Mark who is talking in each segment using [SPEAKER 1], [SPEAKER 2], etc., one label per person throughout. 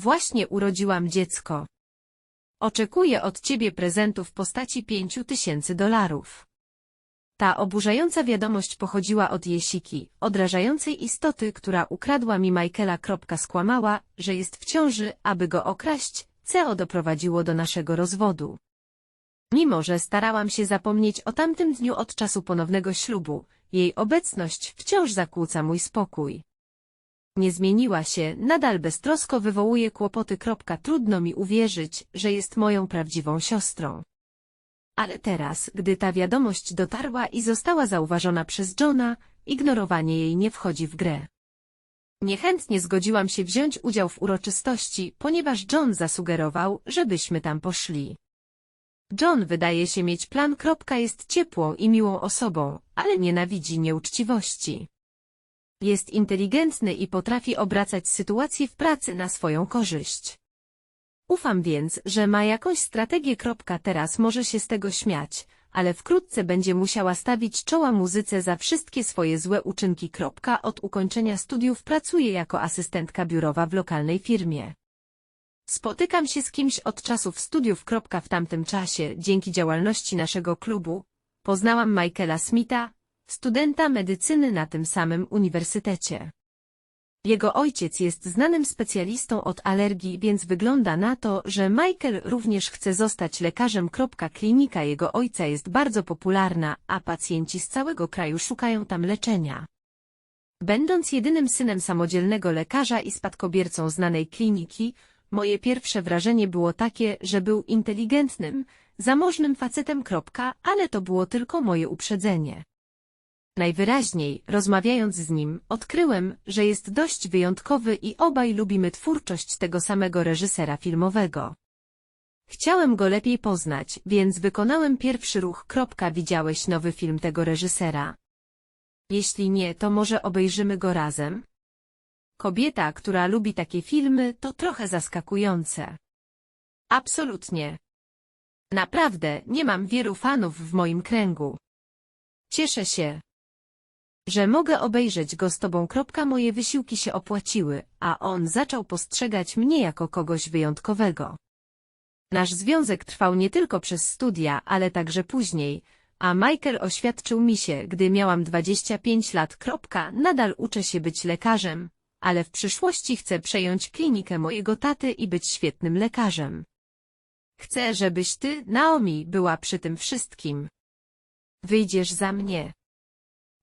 [SPEAKER 1] Właśnie urodziłam dziecko. Oczekuję od ciebie prezentu w postaci pięciu tysięcy dolarów. Ta oburzająca wiadomość pochodziła od Jesiki, odrażającej istoty, która ukradła mi Michaela. Skłamała, że jest w ciąży, aby go okraść, co doprowadziło do naszego rozwodu. Mimo, że starałam się zapomnieć o tamtym dniu od czasu ponownego ślubu, jej obecność wciąż zakłóca mój spokój. Nie zmieniła się, nadal beztrosko wywołuje kłopoty. Trudno mi uwierzyć, że jest moją prawdziwą siostrą. Ale teraz, gdy ta wiadomość dotarła i została zauważona przez Johna, ignorowanie jej nie wchodzi w grę. Niechętnie zgodziłam się wziąć udział w uroczystości, ponieważ John zasugerował, żebyśmy tam poszli. John wydaje się mieć plan. Jest ciepłą i miłą osobą, ale nienawidzi nieuczciwości. Jest inteligentny i potrafi obracać sytuację w pracy na swoją korzyść. Ufam więc, że ma jakąś strategię. Teraz może się z tego śmiać, ale wkrótce będzie musiała stawić czoła muzyce za wszystkie swoje złe uczynki. Od ukończenia studiów pracuje jako asystentka biurowa w lokalnej firmie. Spotykam się z kimś od czasów studiów. W tamtym czasie, dzięki działalności naszego klubu, poznałam Michaela Smitha, studenta medycyny na tym samym uniwersytecie. Jego ojciec jest znanym specjalistą od alergii, więc wygląda na to, że Michael również chce zostać lekarzem. Klinika jego ojca jest bardzo popularna, a pacjenci z całego kraju szukają tam leczenia. Będąc jedynym synem samodzielnego lekarza i spadkobiercą znanej kliniki, moje pierwsze wrażenie było takie, że był inteligentnym, zamożnym facetem. Ale to było tylko moje uprzedzenie. Najwyraźniej, rozmawiając z nim, odkryłem, że jest dość wyjątkowy i obaj lubimy twórczość tego samego reżysera filmowego. Chciałem go lepiej poznać, więc wykonałem pierwszy ruch. Widziałeś nowy film tego reżysera? Jeśli nie, to może obejrzymy go razem? Kobieta, która lubi takie filmy, to trochę zaskakujące. Absolutnie. Naprawdę, nie mam wielu fanów w moim kręgu. Cieszę się że mogę obejrzeć go z tobą. Moje wysiłki się opłaciły, a on zaczął postrzegać mnie jako kogoś wyjątkowego. Nasz związek trwał nie tylko przez studia, ale także później, a Michael oświadczył mi się, gdy miałam 25 lat. Nadal uczę się być lekarzem, ale w przyszłości chcę przejąć klinikę mojego taty i być świetnym lekarzem. Chcę, żebyś ty, Naomi, była przy tym wszystkim. Wyjdziesz za mnie.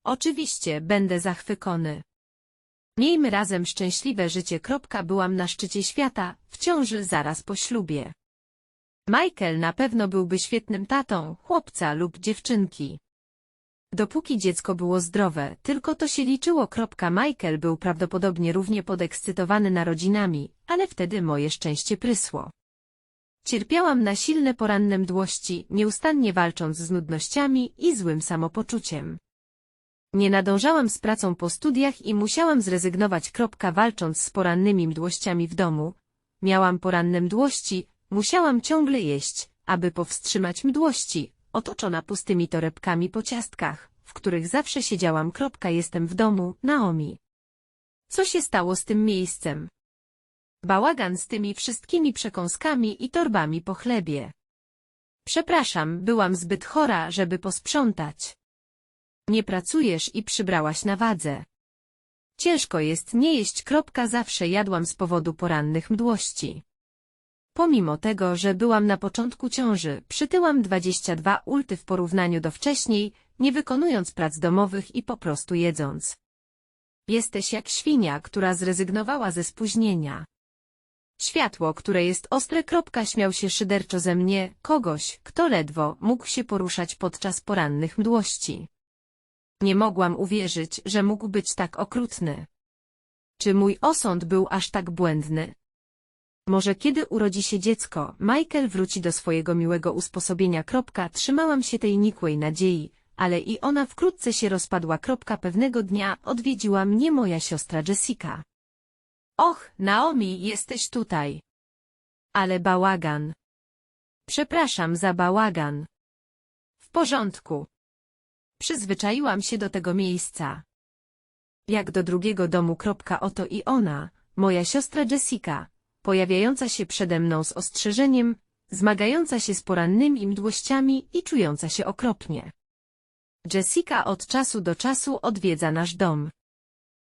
[SPEAKER 1] Oczywiście, będę zachwycony. Miejmy razem szczęśliwe życie. Byłam na szczycie świata, w ciąży zaraz po ślubie. Michael na pewno byłby świetnym tatą, chłopca lub dziewczynki. Dopóki dziecko było zdrowe, tylko to się liczyło. Michael był prawdopodobnie równie podekscytowany narodzinami, ale wtedy moje szczęście prysło. Cierpiałam na silne poranne mdłości, nieustannie walcząc z nudnościami i złym samopoczuciem. Nie nadążałam z pracą po studiach i musiałam zrezygnować. Walcząc z porannymi mdłościami w domu, miałam poranne mdłości, musiałam ciągle jeść, aby powstrzymać mdłości, otoczona pustymi torebkami po ciastkach, w których zawsze siedziałam. Jestem w domu, Naomi. Co się stało z tym miejscem? Bałagan z tymi wszystkimi przekąskami i torbami po chlebie. Przepraszam, byłam zbyt chora, żeby posprzątać. Nie pracujesz i przybrałaś na wadze. Ciężko jest nie jeść. Zawsze jadłam z powodu porannych mdłości. Pomimo tego, że byłam na początku ciąży, przytyłam 22 ulty w porównaniu do wcześniej, nie wykonując prac domowych i po prostu jedząc. Jesteś jak świnia, która zrezygnowała ze spóźnienia. Światło, które jest ostre. Śmiał się szyderczo ze mnie, kogoś, kto ledwo mógł się poruszać podczas porannych mdłości. Nie mogłam uwierzyć, że mógł być tak okrutny. Czy mój osąd był aż tak błędny? Może kiedy urodzi się dziecko, Michael wróci do swojego miłego usposobienia. Trzymałam się tej nikłej nadziei, ale i ona wkrótce się rozpadła. Pewnego dnia odwiedziła mnie moja siostra Jessica. Och, Naomi, jesteś tutaj. Ale bałagan. Przepraszam za bałagan. W porządku. Przyzwyczaiłam się do tego miejsca. Jak do drugiego domu. Oto i ona, moja siostra Jessica, pojawiająca się przede mną z ostrzeżeniem, zmagająca się z porannymi mdłościami i czująca się okropnie. Jessica od czasu do czasu odwiedza nasz dom.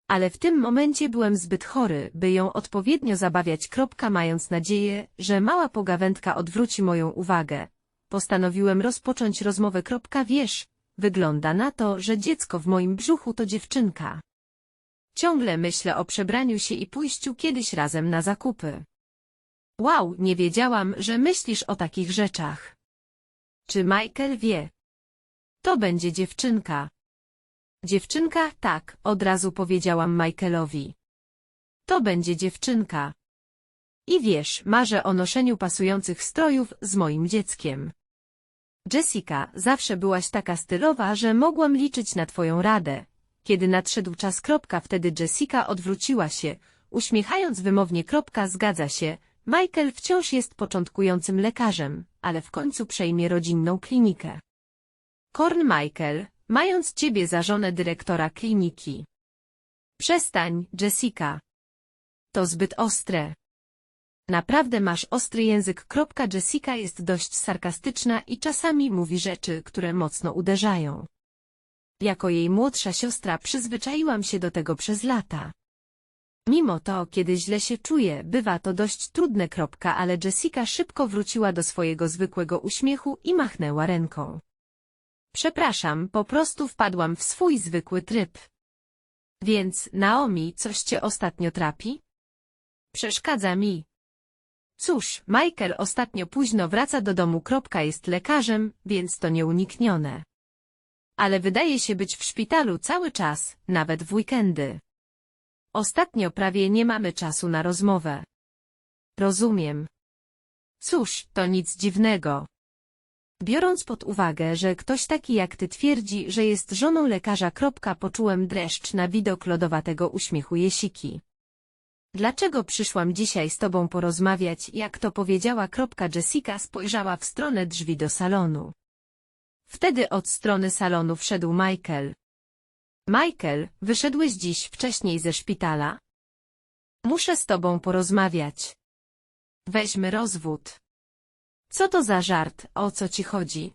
[SPEAKER 1] Ale w tym momencie byłem zbyt chory, by ją odpowiednio zabawiać. Mając nadzieję, że mała pogawędka odwróci moją uwagę. Postanowiłem rozpocząć rozmowę. Wiesz, wygląda na to, że dziecko w moim brzuchu to dziewczynka. Ciągle myślę o przebraniu się i pójściu kiedyś razem na zakupy. Wow, nie wiedziałam, że myślisz o takich rzeczach. Czy Michael wie? To będzie dziewczynka. Dziewczynka, tak, od razu powiedziałam Michaelowi. To będzie dziewczynka. I wiesz, marzę o noszeniu pasujących strojów z moim dzieckiem. Jessica, zawsze byłaś taka stylowa, że mogłam liczyć na twoją radę. Kiedy nadszedł czas kropka, wtedy Jessica odwróciła się, uśmiechając wymownie kropka, zgadza się, Michael wciąż jest początkującym lekarzem, ale w końcu przejmie rodzinną klinikę. Korn Michael, mając ciebie za żonę dyrektora kliniki. Przestań, Jessica. To zbyt ostre. Naprawdę masz ostry język. Jessica jest dość sarkastyczna i czasami mówi rzeczy, które mocno uderzają. Jako jej młodsza siostra przyzwyczaiłam się do tego przez lata. Mimo to, kiedy źle się czuję, bywa to dość trudne. Ale Jessica szybko wróciła do swojego zwykłego uśmiechu i machnęła ręką. Przepraszam, po prostu wpadłam w swój zwykły tryb. Więc, Naomi, coś cię ostatnio trapi? Przeszkadza mi. Cóż, Michael ostatnio późno wraca do domu. Jest lekarzem, więc to nieuniknione. Ale wydaje się być w szpitalu cały czas, nawet w weekendy. Ostatnio prawie nie mamy czasu na rozmowę. Rozumiem. Cóż, to nic dziwnego. Biorąc pod uwagę, że ktoś taki jak ty twierdzi, że jest żoną lekarza. Poczułem dreszcz na widok lodowatego uśmiechu Jesiki. Dlaczego przyszłam dzisiaj z tobą porozmawiać, jak to powiedziała. Kropka, Jessica spojrzała w stronę drzwi do salonu. Wtedy od strony salonu wszedł Michael. Michael, wyszedłeś dziś wcześniej ze szpitala? Muszę z tobą porozmawiać. Weźmy rozwód. Co to za żart, o co ci chodzi?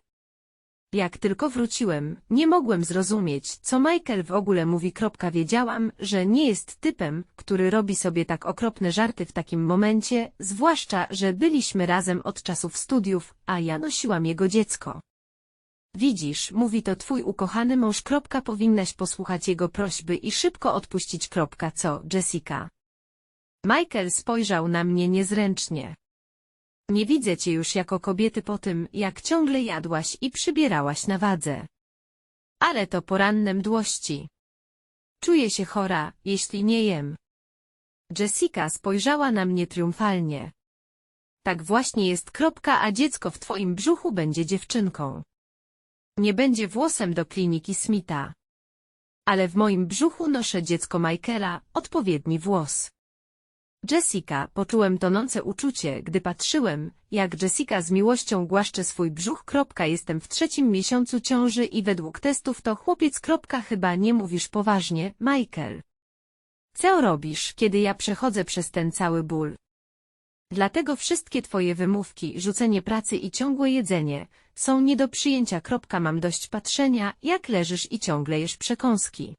[SPEAKER 1] Jak tylko wróciłem, nie mogłem zrozumieć, co Michael w ogóle mówi. Wiedziałam, że nie jest typem, który robi sobie tak okropne żarty w takim momencie, zwłaszcza, że byliśmy razem od czasów studiów, a ja nosiłam jego dziecko. Widzisz, mówi to twój ukochany mąż. Powinnaś posłuchać jego prośby i szybko odpuścić. Co, Jessica? Michael spojrzał na mnie niezręcznie. Nie widzę cię już jako kobiety po tym, jak ciągle jadłaś i przybierałaś na wadze. Ale to poranne mdłości. Czuję się chora, jeśli nie jem. Jessica spojrzała na mnie triumfalnie. Tak właśnie jest kropka, a dziecko w twoim brzuchu będzie dziewczynką. Nie będzie włosem do kliniki Smitha. Ale w moim brzuchu noszę dziecko Michaela, odpowiedni włos. Jessica, poczułem tonące uczucie, gdy patrzyłem, jak Jessica z miłością głaszcze swój brzuch. Jestem w trzecim miesiącu ciąży i według testów to chłopiec. Chyba nie mówisz poważnie, Michael. Co robisz, kiedy ja przechodzę przez ten cały ból? Dlatego wszystkie twoje wymówki, rzucenie pracy i ciągłe jedzenie są nie do przyjęcia. Mam dość patrzenia, jak leżysz i ciągle jesz przekąski.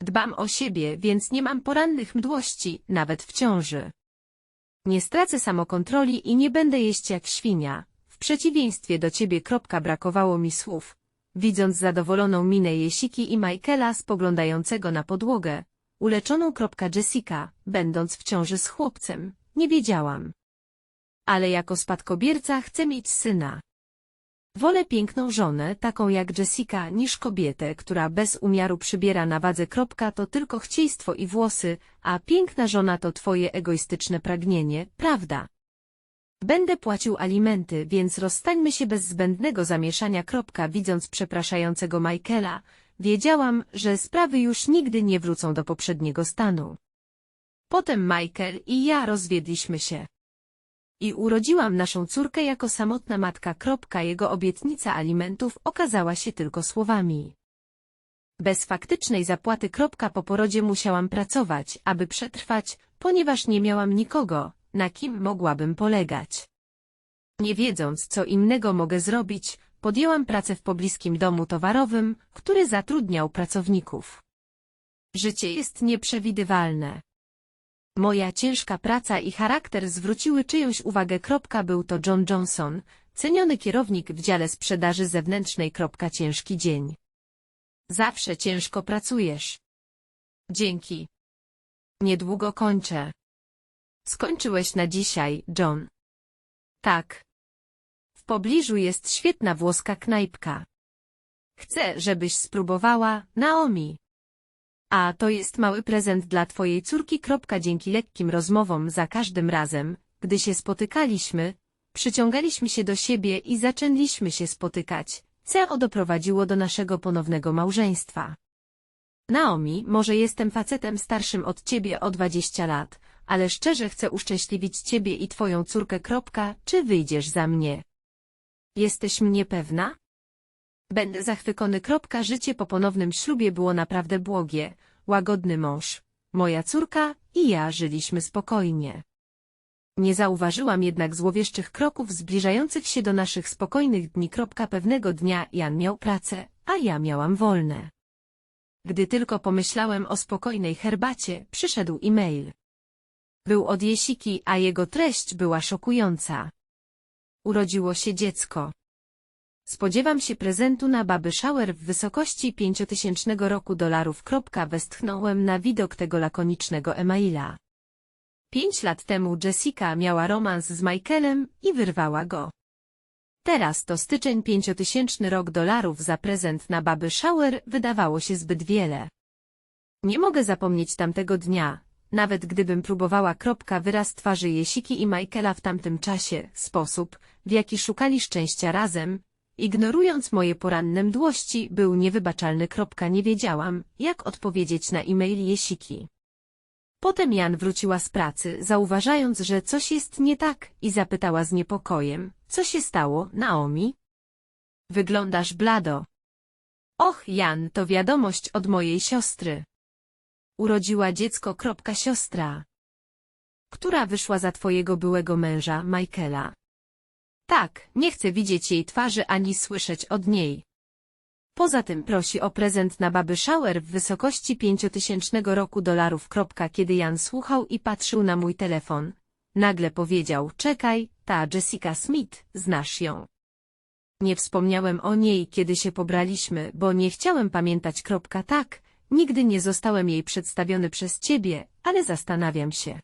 [SPEAKER 1] Dbam o siebie, więc nie mam porannych mdłości, nawet w ciąży. Nie stracę samokontroli i nie będę jeść jak świnia. W przeciwieństwie do ciebie brakowało mi słów. Widząc zadowoloną minę Jesiki i Michaela spoglądającego na podłogę, uleczoną Jessica, będąc w ciąży z chłopcem, nie wiedziałam. Ale jako spadkobierca chcę mieć syna. Wolę piękną żonę, taką jak Jessica, niż kobietę, która bez umiaru przybiera na wadze. Kropka, to tylko chcieństwo i włosy, a piękna żona to twoje egoistyczne pragnienie, prawda? Będę płacił alimenty, więc rozstańmy się bez zbędnego zamieszania. Kropka, widząc przepraszającego Michaela, wiedziałam, że sprawy już nigdy nie wrócą do poprzedniego stanu. Potem Michael i ja rozwiedliśmy się. I urodziłam naszą córkę jako samotna matka. Jego obietnica alimentów okazała się tylko słowami. Bez faktycznej zapłaty. Po porodzie musiałam pracować, aby przetrwać, ponieważ nie miałam nikogo, na kim mogłabym polegać. Nie wiedząc, co innego mogę zrobić, podjęłam pracę w pobliskim domu towarowym, który zatrudniał pracowników. Życie jest nieprzewidywalne. Moja ciężka praca i charakter zwróciły czyjąś uwagę. Był to John Johnson, ceniony kierownik w dziale sprzedaży zewnętrznej. Ciężki dzień. Zawsze ciężko pracujesz. Dzięki. Niedługo kończę. Skończyłeś na dzisiaj, John. Tak. W pobliżu jest świetna włoska knajpka. Chcę, żebyś spróbowała, Naomi. A to jest mały prezent dla twojej córki. Dzięki lekkim rozmowom za każdym razem, gdy się spotykaliśmy, przyciągaliśmy się do siebie i zaczęliśmy się spotykać, co doprowadziło do naszego ponownego małżeństwa. Naomi, może jestem facetem starszym od ciebie o 20 lat, ale szczerze chcę uszczęśliwić ciebie i twoją córkę. Czy wyjdziesz za mnie? Jesteś mnie pewna? Będę zachwycony. Życie po ponownym ślubie było naprawdę błogie, łagodny mąż, moja córka i ja żyliśmy spokojnie. Nie zauważyłam jednak złowieszczych kroków zbliżających się do naszych spokojnych dni. Pewnego dnia Jan miał pracę, a ja miałam wolne. Gdy tylko pomyślałem o spokojnej herbacie, przyszedł e-mail. Był od Jesiki, a jego treść była szokująca. Urodziło się dziecko. Spodziewam się prezentu na baby shower w wysokości pięciotysięcznego roku dolarów. Westchnąłem na widok tego lakonicznego e-maila. Pięć lat temu Jessica miała romans z Michaelem i wyrwała go. Teraz to styczeń pięciotysięczny rok dolarów za prezent na baby shower wydawało się zbyt wiele. Nie mogę zapomnieć tamtego dnia, nawet gdybym próbowała. Kropka, wyraz twarzy Jesiki i Michaela w tamtym czasie, sposób, w jaki szukali szczęścia razem, ignorując moje poranne mdłości, był niewybaczalny. Nie wiedziałam, jak odpowiedzieć na e-mail Jesiki. Potem Jan wróciła z pracy, zauważając, że coś jest nie tak i zapytała z niepokojem, co się stało, Naomi? Wyglądasz blado. Och, Jan, to wiadomość od mojej siostry. Urodziła dziecko. Siostra. Która wyszła za twojego byłego męża, Michaela. Tak, nie chcę widzieć jej twarzy ani słyszeć od niej. Poza tym prosi o prezent na baby shower w wysokości pięciotysięcznego roku dolarów. Kiedy Jan słuchał i patrzył na mój telefon, nagle powiedział, czekaj, ta Jessica Smith, znasz ją. Nie wspomniałem o niej, kiedy się pobraliśmy, bo nie chciałem pamiętać. Tak, nigdy nie zostałem jej przedstawiony przez ciebie, ale zastanawiam się.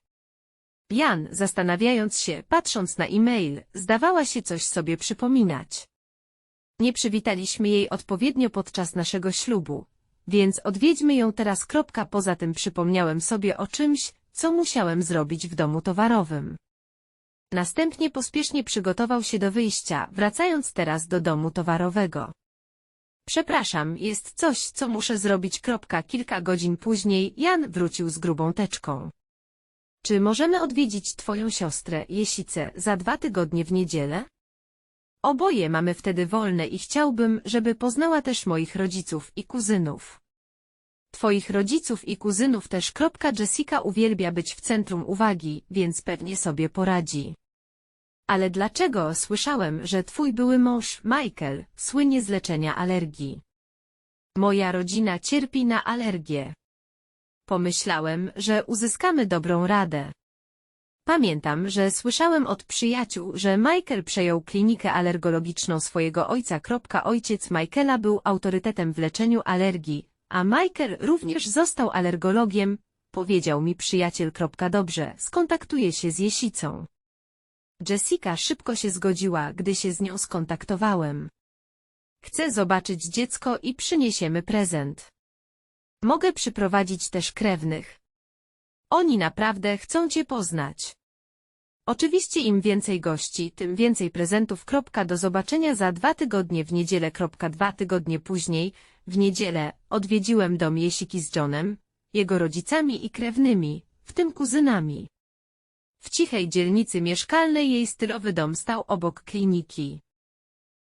[SPEAKER 1] Jan, zastanawiając się, patrząc na e-mail, zdawała się coś sobie przypominać. Nie przywitaliśmy jej odpowiednio podczas naszego ślubu, więc odwiedźmy ją teraz. Poza tym przypomniałem sobie o czymś, co musiałem zrobić w domu towarowym. Następnie pospiesznie przygotował się do wyjścia, wracając teraz do domu towarowego. Przepraszam, jest coś, co muszę zrobić. Kilka godzin później Jan wrócił z grubą teczką. Czy możemy odwiedzić twoją siostrę, Jesicę, za dwa tygodnie w niedzielę? Oboje mamy wtedy wolne i chciałbym, żeby poznała też moich rodziców i kuzynów. Twoich rodziców i kuzynów też. Jessica uwielbia być w centrum uwagi, więc pewnie sobie poradzi. Ale dlaczego słyszałem, że twój były mąż, Michael, słynie z leczenia alergii? Moja rodzina cierpi na alergię. Pomyślałem, że uzyskamy dobrą radę. Pamiętam, że słyszałem od przyjaciół, że Michael przejął klinikę alergologiczną swojego ojca. Ojciec Michaela był autorytetem w leczeniu alergii, a Michael również został alergologiem, powiedział mi przyjaciel. Dobrze, skontaktuję się z Jesicą. Jessica szybko się zgodziła, gdy się z nią skontaktowałem. Chcę zobaczyć dziecko i przyniesiemy prezent. Mogę przyprowadzić też krewnych. Oni naprawdę chcą cię poznać. Oczywiście im więcej gości, tym więcej prezentów. Do zobaczenia za dwa tygodnie w niedzielę. Dwa tygodnie później, w niedzielę, odwiedziłem dom Jesiki z Johnem, jego rodzicami i krewnymi, w tym kuzynami. W cichej dzielnicy mieszkalnej jej stylowy dom stał obok kliniki.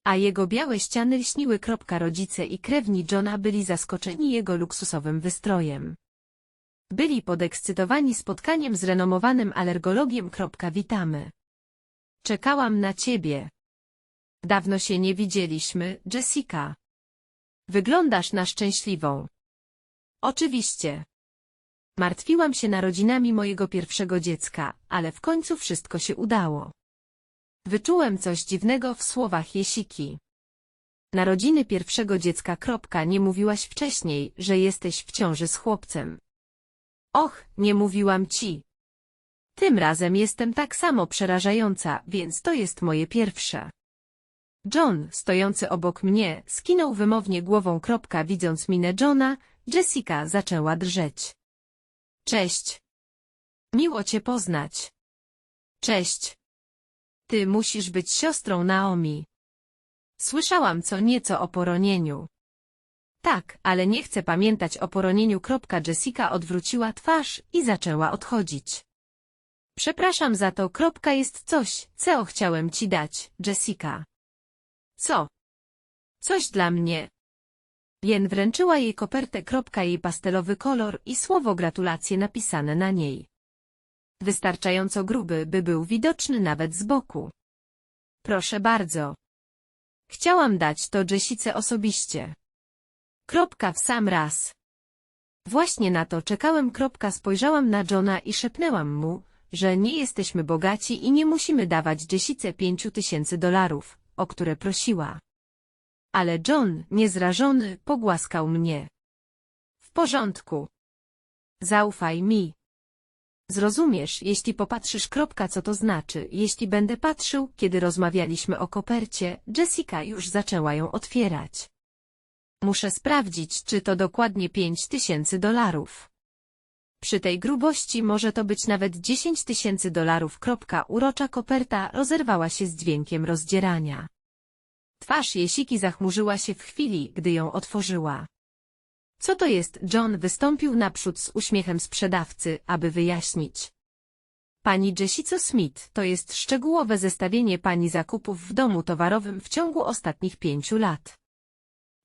[SPEAKER 1] A jego białe ściany lśniły. Rodzice i krewni Johna byli zaskoczeni jego luksusowym wystrojem. Byli podekscytowani spotkaniem z renomowanym alergologiem. Witamy. Czekałam na ciebie. Dawno się nie widzieliśmy, Jessica. Wyglądasz na szczęśliwą. Oczywiście. Martwiłam się narodzinami mojego pierwszego dziecka, ale w końcu wszystko się udało. Wyczułem coś dziwnego w słowach Jesiki. Narodziny pierwszego dziecka. Kropka, nie mówiłaś wcześniej, że jesteś w ciąży z chłopcem. Och, nie mówiłam ci. Tym razem jestem tak samo przerażająca, więc to jest moje pierwsze. John, stojący obok mnie, skinął wymownie głową. Kropka, widząc minę Johna, Jessica zaczęła drżeć. Cześć. Miło cię poznać. Cześć. Ty musisz być siostrą Naomi. Słyszałam co nieco o poronieniu. Tak, ale nie chcę pamiętać o poronieniu. Jessica odwróciła twarz i zaczęła odchodzić. Przepraszam za to. Jest coś, co chciałem ci dać, Jessica. Co? Coś dla mnie. Jen wręczyła jej kopertę. Jej pastelowy kolor i słowo gratulacje napisane na niej. Wystarczająco gruby, by był widoczny nawet z boku. Proszę bardzo. Chciałam dać to Jessice osobiście. Kropka w sam raz. Właśnie na to czekałem. Kropka spojrzałam na Johna i szepnęłam mu, że nie jesteśmy bogaci i nie musimy dawać Jessice pięciu tysięcy dolarów, o które prosiła. Ale John, niezrażony, pogłaskał mnie. W porządku. Zaufaj mi. Zrozumiesz, jeśli popatrzysz. Kropka, co to znaczy, jeśli będę patrzył, kiedy rozmawialiśmy o kopercie, Jessica już zaczęła ją otwierać. Muszę sprawdzić, czy to dokładnie pięć tysięcy dolarów. Przy tej grubości może to być nawet dziesięć tysięcy dolarów. Urocza koperta rozerwała się z dźwiękiem rozdzierania. Twarz Jesiki zachmurzyła się w chwili, gdy ją otworzyła. Co to jest? John wystąpił naprzód z uśmiechem sprzedawcy, aby wyjaśnić. Pani Jessica Smith, to jest szczegółowe zestawienie pani zakupów w domu towarowym w ciągu ostatnich pięciu lat.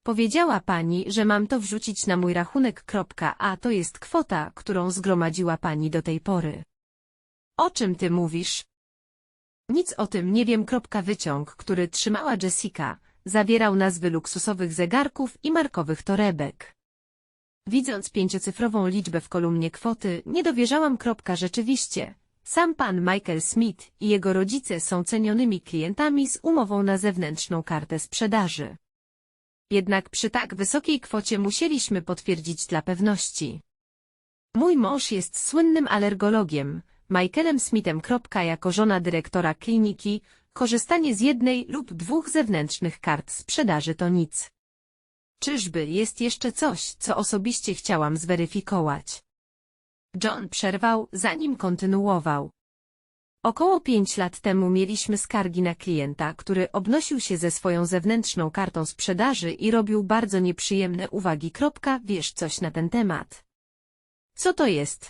[SPEAKER 1] Powiedziała pani, że mam to wrzucić na mój rachunek. A to jest kwota, którą zgromadziła pani do tej pory. O czym ty mówisz? Nic o tym nie wiem. Wyciąg, który trzymała Jessica, zawierał nazwy luksusowych zegarków i markowych torebek. Widząc pięciocyfrową liczbę w kolumnie kwoty, nie dowierzałam. Rzeczywiście, sam pan Michael Smith i jego rodzice są cenionymi klientami z umową na zewnętrzną kartę sprzedaży. Jednak przy tak wysokiej kwocie musieliśmy potwierdzić dla pewności. Mój mąż jest słynnym alergologiem, Michaelem Smithem. Jako żona dyrektora kliniki, korzystanie z jednej lub dwóch zewnętrznych kart sprzedaży to nic. Czyżby jest jeszcze coś, co osobiście chciałam zweryfikować? John przerwał, zanim kontynuował. Około pięć lat temu mieliśmy skargi na klienta, który obnosił się ze swoją zewnętrzną kartą sprzedaży i robił bardzo nieprzyjemne uwagi. Wiesz coś na ten temat? Co to jest?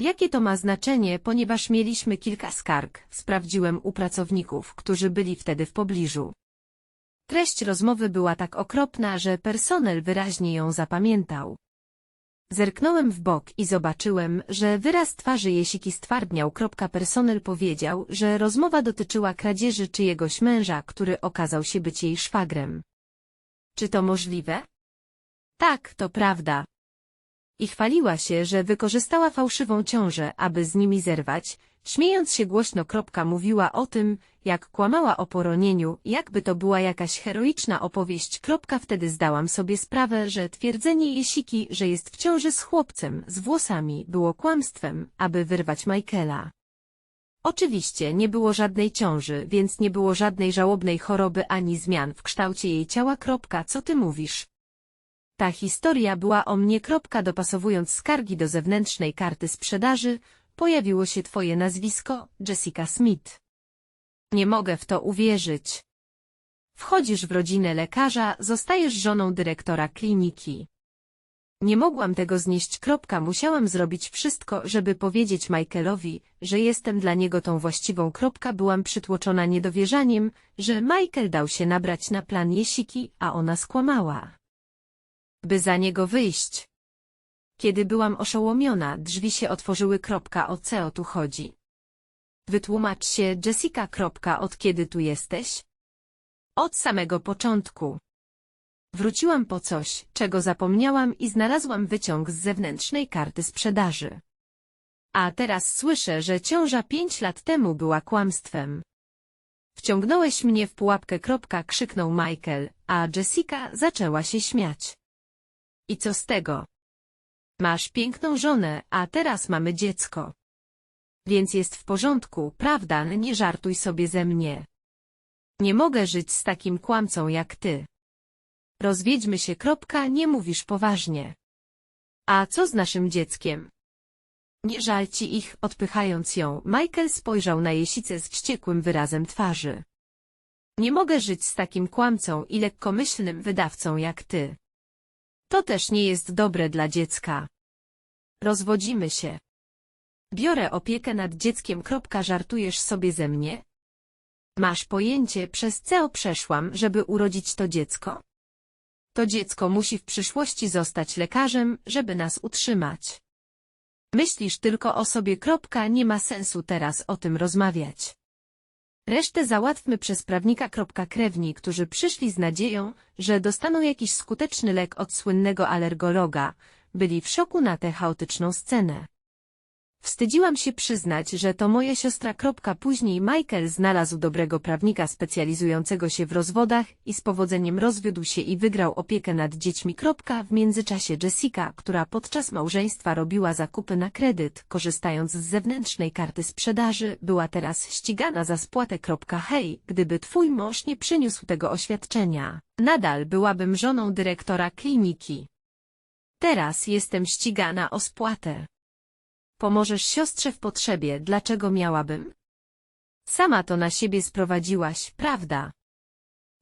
[SPEAKER 1] Jakie to ma znaczenie, ponieważ mieliśmy kilka skarg, sprawdziłem u pracowników, którzy byli wtedy w pobliżu. Treść rozmowy była tak okropna, że personel wyraźnie ją zapamiętał. Zerknąłem w bok i zobaczyłem, że wyraz twarzy Jesiki stwardniał. Personel powiedział, że rozmowa dotyczyła kradzieży czyjegoś męża, który okazał się być jej szwagrem. Czy to możliwe? Tak, to prawda, i chwaliła się, że wykorzystała fałszywą ciążę, aby z nimi zerwać, śmiejąc się głośno. Kropka mówiła o tym, jak kłamała o poronieniu, jakby to była jakaś heroiczna opowieść. Kropka wtedy zdałam sobie sprawę, że twierdzenie Jesiki, że jest w ciąży z chłopcem, z włosami, było kłamstwem, aby wyrwać Michaela. Oczywiście nie było żadnej ciąży, więc nie było żadnej żałobnej choroby ani zmian w kształcie jej ciała. Kropka, co ty mówisz? Ta historia była o mnie. Dopasowując skargi do zewnętrznej karty sprzedaży, pojawiło się twoje nazwisko, Jessica Smith. Nie mogę w to uwierzyć. Wchodzisz w rodzinę lekarza, zostajesz żoną dyrektora kliniki. Nie mogłam tego znieść. Musiałam zrobić wszystko, żeby powiedzieć Michaelowi, że jestem dla niego tą właściwą. Byłam przytłoczona niedowierzaniem, że Michael dał się nabrać na plan Jesiki, a ona skłamała by za niego wyjść. Kiedy byłam oszołomiona, drzwi się otworzyły. O co tu chodzi? Wytłumacz się, Jessica. Od kiedy tu jesteś? Od samego początku. Wróciłam po coś, czego zapomniałam i znalazłam wyciąg z zewnętrznej karty sprzedaży. A teraz słyszę, że ciąża pięć lat temu była kłamstwem. Wciągnąłeś mnie w pułapkę. Krzyknął Michael, a Jessica zaczęła się śmiać. I co z tego? Masz piękną żonę, a teraz mamy dziecko. Więc jest w porządku, prawda? Nie żartuj sobie ze mnie. Nie mogę żyć z takim kłamcą jak ty. Rozwiedźmy się. Kropka, nie mówisz poważnie. A co z naszym dzieckiem? Nie żal ci ich, odpychając ją, Michael spojrzał na Jesicę z wściekłym wyrazem twarzy. Nie mogę żyć z takim kłamcą i lekkomyślnym wydawcą jak ty. To też nie jest dobre dla dziecka. Rozwodzimy się. Biorę opiekę nad dzieckiem. Żartujesz sobie ze mnie? Masz pojęcie, przez co przeszłam, żeby urodzić to dziecko? To dziecko musi w przyszłości zostać lekarzem, żeby nas utrzymać. Myślisz tylko o sobie. Nie ma sensu teraz o tym rozmawiać. Resztę załatwmy przez prawnika. Krewni, którzy przyszli z nadzieją, że dostaną jakiś skuteczny lek od słynnego alergologa, byli w szoku na tę chaotyczną scenę. Wstydziłam się przyznać, że to moja siostra. Później Michael znalazł dobrego prawnika specjalizującego się w rozwodach i z powodzeniem rozwiódł się i wygrał opiekę nad dziećmi. W międzyczasie Jessica, która podczas małżeństwa robiła zakupy na kredyt, korzystając z zewnętrznej karty sprzedaży, była teraz ścigana za spłatę. Hej, gdyby twój mąż nie przyniósł tego oświadczenia, nadal byłabym żoną dyrektora kliniki. Teraz jestem ścigana o spłatę. Pomożesz siostrze w potrzebie, dlaczego miałabym? Sama to na siebie sprowadziłaś, prawda?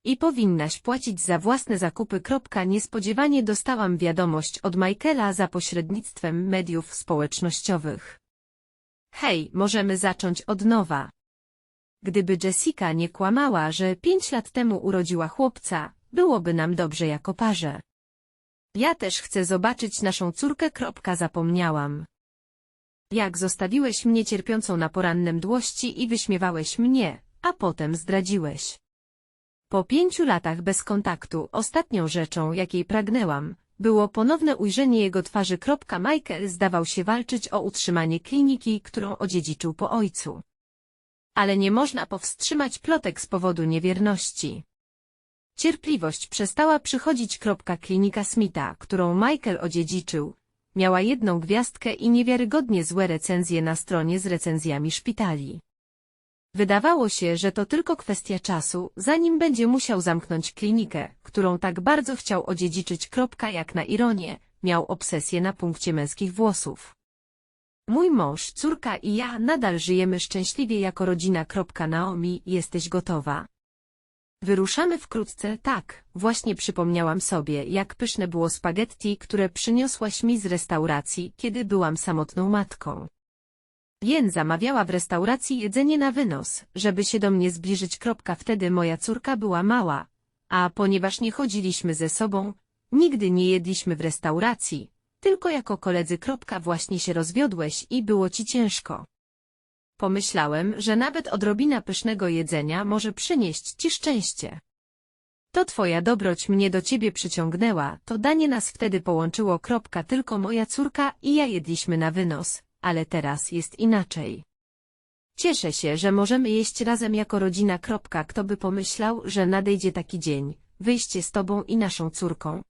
[SPEAKER 1] I powinnaś płacić za własne zakupy. Niespodziewanie dostałam wiadomość od Michaela za pośrednictwem mediów społecznościowych. Hej, możemy zacząć od nowa. Gdyby Jessica nie kłamała, że pięć lat temu urodziła chłopca, byłoby nam dobrze jako parze. Ja też chcę zobaczyć naszą córkę. Zapomniałam. Jak zostawiłeś mnie cierpiącą na poranne mdłości i wyśmiewałeś mnie, a potem zdradziłeś. Po pięciu latach bez kontaktu, ostatnią rzeczą, jakiej pragnęłam, było ponowne ujrzenie jego twarzy. Michael zdawał się walczyć o utrzymanie kliniki, którą odziedziczył po ojcu. Ale nie można powstrzymać plotek z powodu niewierności. Cierpliwość przestała przychodzić. Klinika Smitha, którą Michael odziedziczył, miała jedną gwiazdkę i niewiarygodnie złe recenzje na stronie z recenzjami szpitali. Wydawało się, że to tylko kwestia czasu, zanim będzie musiał zamknąć klinikę, którą tak bardzo chciał odziedziczyć. Jak na ironię, miał obsesję na punkcie męskich włosów. Mój mąż, córka i ja nadal żyjemy szczęśliwie jako rodzina. Naomi, jesteś gotowa? Wyruszamy wkrótce, tak, właśnie przypomniałam sobie, jak pyszne było spaghetti, które przyniosłaś mi z restauracji, kiedy byłam samotną matką. Jen zamawiała w restauracji jedzenie na wynos, żeby się do mnie zbliżyć. Wtedy moja córka była mała, a ponieważ nie chodziliśmy ze sobą, nigdy nie jedliśmy w restauracji, tylko jako koledzy. Właśnie się rozwiodłeś i było ci ciężko. Pomyślałem, że nawet odrobina pysznego jedzenia może przynieść ci szczęście. To twoja dobroć mnie do ciebie przyciągnęła, to danie nas wtedy połączyło. Kropka, tylko moja córka i ja jedliśmy na wynos, ale teraz jest inaczej. Cieszę się, że możemy jeść razem jako rodzina. Kropka, kto by pomyślał, że nadejdzie taki dzień, wyjście z tobą i naszą córką,